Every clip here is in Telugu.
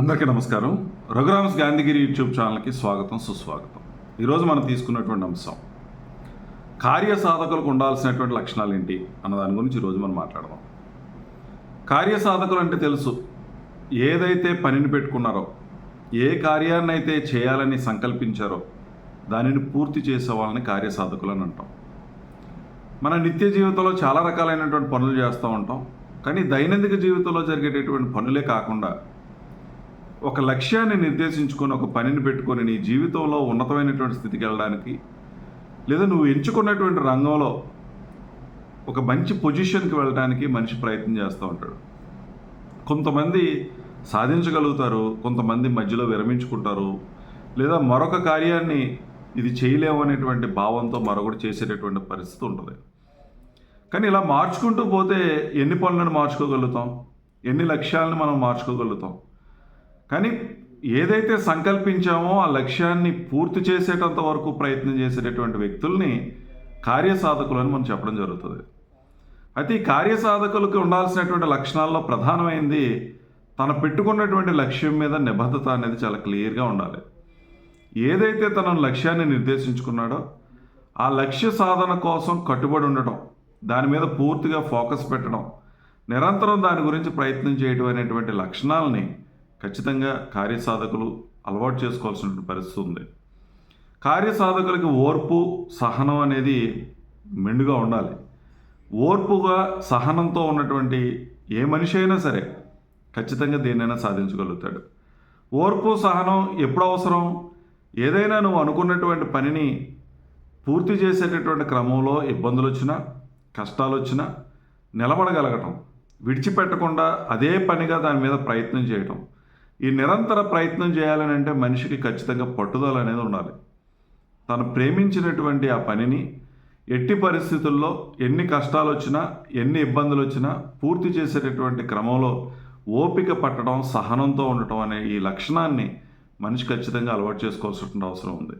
అందరికీ నమస్కారం. రఘురామ్స్ గాంధీగిరి యూట్యూబ్ ఛానల్కి స్వాగతం సుస్వాగతం. ఈరోజు మనం తీసుకున్నటువంటి అంశం కార్యసాధకులకు ఉండాల్సినటువంటి లక్షణాలు ఏంటి అన్న దాని గురించి ఈరోజు మనం మాట్లాడదాం. కార్యసాధకులు అంటే తెలుసు ఏదైతే పనిని పెట్టుకున్నారో ఏ కార్యాన్ని అయితే చేయాలని సంకల్పించారో దానిని పూర్తి చేసే వాళ్ళని కార్యసాధకులు అని అంటాం. మన నిత్య జీవితంలో చాలా రకాలైనటువంటి పనులు చేస్తూ ఉంటాం కానీ దైనందిక జీవితంలో జరిగేటటువంటి పనులే కాకుండా ఒక లక్ష్యాన్ని నిర్దేశించుకొని ఒక పనిని పెట్టుకొని నీ జీవితంలో ఉన్నతమైనటువంటి స్థితికి వెళ్ళడానికి లేదా నువ్వు ఎంచుకున్నటువంటి రంగంలో ఒక మంచి పొజిషన్కి వెళ్ళడానికి మనిషి ప్రయత్నం చేస్తూ ఉంటాడు. కొంతమంది సాధించగలుగుతారు కొంతమంది మధ్యలో విరమించుకుంటారు లేదా మరొక కార్యాన్ని ఇది చేయలేము అనేటువంటి భావంతో మరొకటి చేసేటటువంటి పరిస్థితి ఉంటుంది. కానీ ఇలా మార్చుకుంటూ పోతే ఎన్ని పనులను మార్చుకోగలుగుతాం? ఎన్ని లక్ష్యాలను మనం మార్చుకోగలుగుతాం? కానీ ఏదైతే సంకల్పించామో ఆ లక్ష్యాన్ని పూర్తి చేసేటంత వరకు ప్రయత్నం చేసేటటువంటి వ్యక్తుల్ని కార్యసాధకులు అని మనం చెప్పడం జరుగుతుంది. అయితే ఈ కార్యసాధకులకు ఉండాల్సినటువంటి లక్షణాల్లో ప్రధానమైంది తను పెట్టుకున్నటువంటి లక్ష్యం మీద నిబద్ధత అనేది చాలా క్లియర్గా ఉండాలి. ఏదైతే తన లక్ష్యాన్ని నిర్దేశించుకున్నాడో ఆ లక్ష్య సాధన కోసం కట్టుబడి ఉండటం దాని మీద పూర్తిగా ఫోకస్ పెట్టడం నిరంతరం దాని గురించి ప్రయత్నం చేయడం అనేటువంటి లక్షణాలని ఖచ్చితంగా కార్యసాధకులు అలవాటు చేసుకోవాల్సిన పరిస్థితి ఉంది. కార్యసాధకులకి ఓర్పు సహనం అనేది మెండుగా ఉండాలి. ఓర్పుగా సహనంతో ఉన్నటువంటి ఏ మనిషి అయినా సరే ఖచ్చితంగా దేన్నైనా సాధించగలుగుతాడు. ఓర్పు సహనం ఎప్పుడు అవసరం? ఏదైనా నువ్వు అనుకున్నటువంటి పనిని పూర్తి చేసేటటువంటి క్రమంలో ఇబ్బందులు వచ్చినా కష్టాలు వచ్చినా నిలబడగలగటం విడిచిపెట్టకుండా అదే పనిగా దాని మీద ప్రయత్నం చేయటం ఈ నిరంతర ప్రయత్నం చేయాలని అంటే మనిషికి ఖచ్చితంగా పట్టుదల అనేది ఉండాలి. తను ప్రేమించినటువంటి ఆ పనిని ఎట్టి పరిస్థితుల్లో ఎన్ని కష్టాలు వచ్చినా ఎన్ని ఇబ్బందులు వచ్చినా పూర్తి చేసేటటువంటి క్రమంలో ఓపిక పట్టడం సహనంతో ఉండటం అనే ఈ లక్షణాన్ని మనిషి ఖచ్చితంగా అలవాటు చేసుకోవాల్సిన అవసరం ఉంది.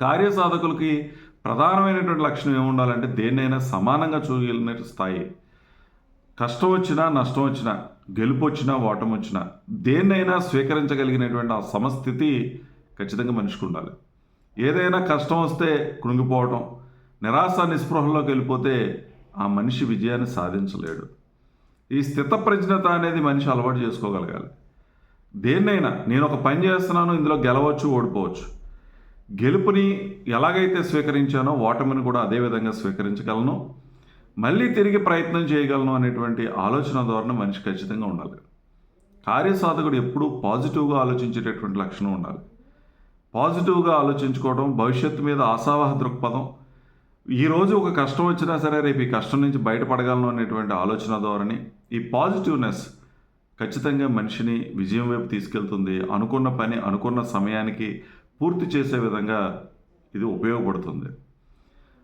కార్యసాధకులకి ప్రధానమైనటువంటి లక్షణం ఏముండాలంటే దేన్నైనా సమానంగా చూడగలిగిన స్థాయి. కష్టం వచ్చినా నష్టం వచ్చినా గెలుపొచ్చినా ఓటమొచ్చినా వచ్చినా దేన్నైనా స్వీకరించగలిగినటువంటి ఆ సమస్థితి ఖచ్చితంగా మనిషికి ఉండాలి. ఏదైనా కష్టం వస్తే కృంగిపోవటం నిరాశ నిస్పృహలోకి వెళ్ళిపోతే ఆ మనిషి విజయాన్ని సాధించలేడు. ఈ స్థితప్రజ్ఞత అనేది మనిషి అలవాటు చేసుకోగలగాలి. దేన్నైనా నేను ఒక పని చేస్తున్నాను ఇందులో గెలవచ్చు ఓడిపోవచ్చు. గెలుపుని ఎలాగైతే స్వీకరించానో ఓటమిని కూడా అదే విధంగా స్వీకరించగలను. మళ్ళీ తిరిగి ప్రయత్నం చేయగలను అనేటువంటి ఆలోచన ధోరణి మనిషి ఖచ్చితంగా ఉండాలి. కార్యసాధకుడు ఎప్పుడూ పాజిటివ్గా ఆలోచించేటటువంటి లక్షణం ఉండాలి. పాజిటివ్గా ఆలోచించుకోవడం భవిష్యత్తు మీద ఆశావాహ దృక్పథం ఈరోజు ఒక కష్టం వచ్చినా సరే రేపు ఈ కష్టం నుంచి బయటపడగలను అనేటువంటి ఆలోచన ధోరణి ఈ పాజిటివ్నెస్ ఖచ్చితంగా మనిషిని విజయం వైపు తీసుకెళ్తుంది. అనుకున్న పని అనుకున్న సమయానికి పూర్తి చేసే విధంగా ఇది ఉపయోగపడుతుంది.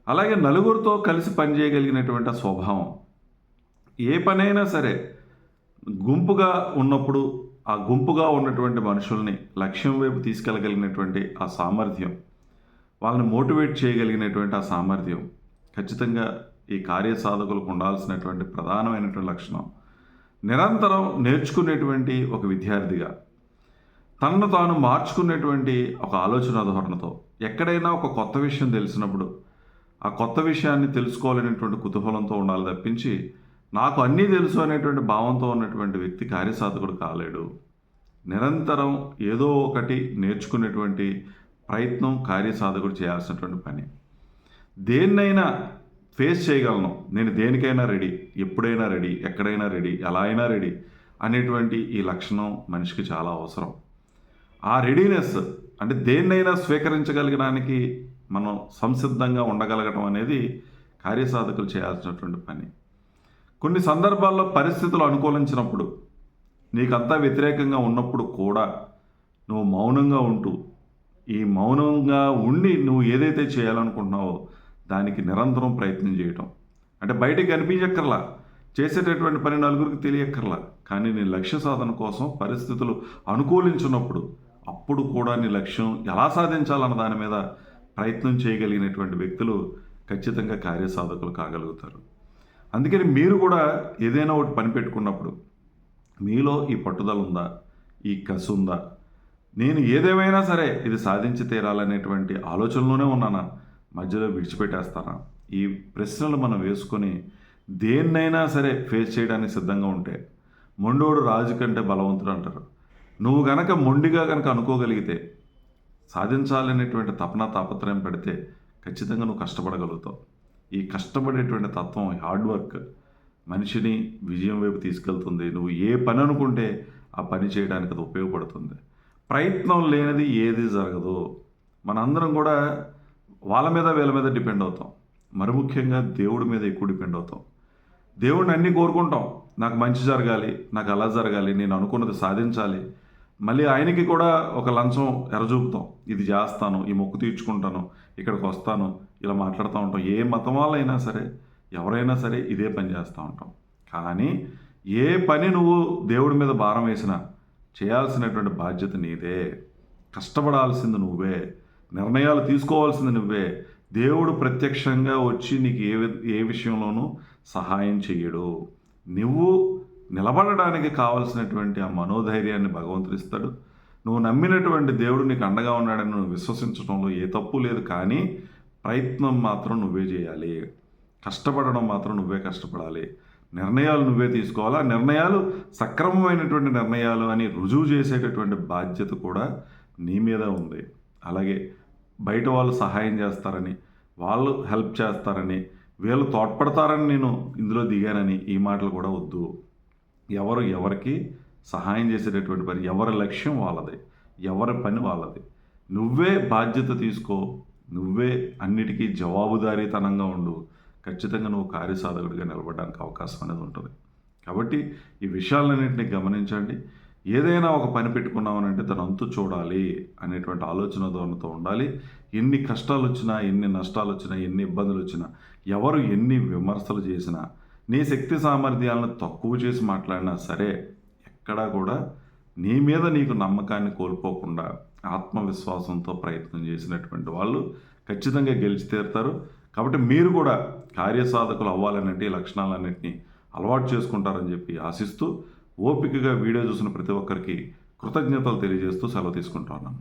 అలాగే నలుగురితో కలిసి పనిచేయగలిగినటువంటి ఆ స్వభావం. ఏ పనైనా సరే గుంపుగా ఉన్నప్పుడు ఆ గుంపుగా ఉన్నటువంటి మనుషుల్ని లక్ష్యం వైపు తీసుకెళ్ళగలిగినటువంటి ఆ సామర్థ్యం వాళ్ళని మోటివేట్ చేయగలిగినటువంటి ఆ సామర్థ్యం ఖచ్చితంగా ఈ కార్యసాధకులకు ఉండాల్సినటువంటి ప్రధానమైనటువంటి లక్షణం. నిరంతరం నేర్చుకునేటువంటి ఒక విద్యార్థిగా తనను తాను మార్చుకునేటువంటి ఒక ఆలోచన ధోరణతో ఎక్కడైనా ఒక కొత్త విషయం తెలిసినప్పుడు ఆ కొత్త విషయాన్ని తెలుసుకోవాలనేటువంటి కుతూహలంతో ఉండాలి తప్పించి నాకు అన్నీ తెలుసు అనేటువంటి భావంతో ఉన్నటువంటి వ్యక్తి కార్యసాధకుడు కాలేడు. నిరంతరం ఏదో ఒకటి నేర్చుకునేటువంటి ప్రయత్నం కార్యసాధకుడు చేయాల్సినటువంటి పని. దేన్నైనా ఫేస్ చేయగలను. నేను దేనికైనా రెడీ ఎప్పుడైనా రెడీ ఎక్కడైనా రెడీ ఎలా అయినా రెడీ అనేటువంటి ఈ లక్షణం మనిషికి చాలా అవసరం. ఆ రెడీనెస్ అంటే దేన్నైనా స్వీకరించగలగడానికి మనం సంసిద్ధంగా ఉండగలగటం అనేది కార్యసాధకులు చేయాల్సినటువంటి పని. కొన్ని సందర్భాల్లో పరిస్థితులు అనుకూలించినప్పుడు నీకంతా వ్యతిరేకంగా ఉన్నప్పుడు కూడా నువ్వు మౌనంగా ఉంటూ ఈ మౌనంగా ఉండి నువ్వు ఏదైతే చేయాలనుకుంటున్నావో దానికి నిరంతరం ప్రయత్నం చేయటం. అంటే బయటికి కనిపించక్కర్లా చేసేటటువంటి పని నలుగురికి తెలియక్కర్లా కానీ నీ లక్ష్య సాధన కోసం పరిస్థితులు అనుకూలించున్నప్పుడు అప్పుడు కూడా నీ లక్ష్యం ఎలా సాధించాలన్న దాని మీద ప్రయత్నం చేయగలిగినటువంటి వ్యక్తులు ఖచ్చితంగా కార్యసాధకులు కాగలుగుతారు. అందుకని మీరు కూడా ఏదైనా ఒకటి పని పెట్టుకున్నప్పుడు మీలో ఈ పట్టుదల ఉందా? ఈ కసు ఉందా? నేను ఏదేమైనా సరే ఇది సాధించి తీరాలనేటువంటి ఆలోచనలోనే ఉన్నానా? మధ్యలో విడిచిపెట్టేస్తానా? ఈ ప్రశ్నలు మనం వేసుకొని దేన్నైనా సరే ఫేస్ చేయడానికి సిద్ధంగా ఉంటే మొండోడు రాజు కంటే బలవంతుడు అంటారు. నువ్వు గనక మొండిగా కనుక అనుకోగలిగితే సాధించాలనేటువంటి తపన తాపత్రయం పెడితే ఖచ్చితంగా నువ్వు కష్టపడగలుగుతావు. ఈ కష్టపడేటువంటి తత్వం హార్డ్ వర్క్ మనిషిని విజయం వైపు తీసుకెళ్తుంది. నువ్వు ఏ పని అనుకుంటే ఆ పని చేయడానికి అది ఉపయోగపడుతుంది. ప్రయత్నం లేనిది ఏది జరగదు. మనందరం కూడా వాళ్ళ మీద వీళ్ళ మీద డిపెండ్ అవుతాం. మరి ముఖ్యంగా దేవుడి మీద ఎక్కువ డిపెండ్ అవుతాం. దేవుడిని అన్నీ కోరుకుంటాం. నాకు మంచి జరగాలి నాకు అలా జరగాలి నేను అనుకున్నది సాధించాలి మళ్ళీ ఆయనకి కూడా ఒక లంచం ఎరచూపుతాం ఇది చేస్తాను ఈ మొక్కు తీర్చుకుంటాను ఇక్కడికి వస్తాను ఇలా మాట్లాడుతూ ఉంటాం. ఏ మతం వాళ్ళైనా సరే ఎవరైనా సరే ఇదే పని చేస్తూ ఉంటాం. కానీ ఏ పని నువ్వు దేవుడి మీద భారం వేసినా చేయాల్సినటువంటి బాధ్యత నీదే. కష్టపడాల్సింది నువ్వే. నిర్ణయాలు తీసుకోవాల్సింది నువ్వే. దేవుడు ప్రత్యక్షంగా వచ్చి నీకు ఏ వి- ఏ విషయంలోనూ సహాయం చేయడు నువ్వు నిలబడడానికి కావలసినటువంటి ఆ మనోధైర్యాన్ని భగవంతుడు ఇస్తాడు నువ్వు నమ్మినటువంటి దేవుడు నీకు అండగా ఉన్నాడని నువ్వు విశ్వసించడంలో ఏ తప్పు లేదు కానీ ప్రయత్నం మాత్రం నువ్వే చేయాలి. కష్టపడడం మాత్రం నువ్వే కష్టపడాలి. నిర్ణయాలు నువ్వే తీసుకోవాలి. ఆ నిర్ణయాలు సక్రమమైనటువంటి నిర్ణయాలు అని రుజువు చేసేటటువంటి బాధ్యత కూడా నీ మీద ఉంది. అలాగే బయట వాళ్ళు సహాయం చేస్తారని వాళ్ళు హెల్ప్ చేస్తారని వీళ్ళు తోడ్పడతారని నేను ఇందులో దిగానని ఈ మాటలు కూడా వద్దు. ఎవరు ఎవరికి సహాయం చేసేటటువంటి పని ఎవరి లక్ష్యం వాళ్ళది ఎవరి పని వాళ్ళది. నువ్వే బాధ్యత తీసుకో నువ్వే అన్నిటికీ జవాబుదారీతనంగా ఉండు. ఖచ్చితంగా నువ్వు కార్యసాధకుడిగా నిలబడడానికి అవకాశం అనేది ఉంటుంది. కాబట్టి ఈ విషయాలన్నింటినీ గమనించండి. ఏదైనా ఒక పని పెట్టుకున్నామనంటే దాని అంతు చూడాలి అనేటువంటి ఆలోచన ధోరణితో ఉండాలి. ఎన్ని కష్టాలు వచ్చినా ఎన్ని నష్టాలు వచ్చినా ఎన్ని ఇబ్బందులు వచ్చినా ఎవరు ఎన్ని విమర్శలు చేసినా నీ శక్తి సామర్థ్యాలను తక్కువ చేసి మాట్లాడినా సరే ఎక్కడా కూడా నీ మీద నీకు నమ్మకాన్ని కోల్పోకుండా ఆత్మవిశ్వాసంతో ప్రయత్నం చేసినటువంటి వాళ్ళు ఖచ్చితంగా గెలిచి తీరుతారు. కాబట్టి మీరు కూడా కార్యసాధకులు అవ్వాలనంటే ఈ లక్షణాలన్నింటినీ అలవాటు చేసుకుంటారని చెప్పి ఆశిస్తూ ఓపికగా వీడియో చూసిన ప్రతి ఒక్కరికి కృతజ్ఞతలు తెలియజేస్తూ సెలవు తీసుకుంటా ఉన్నాను.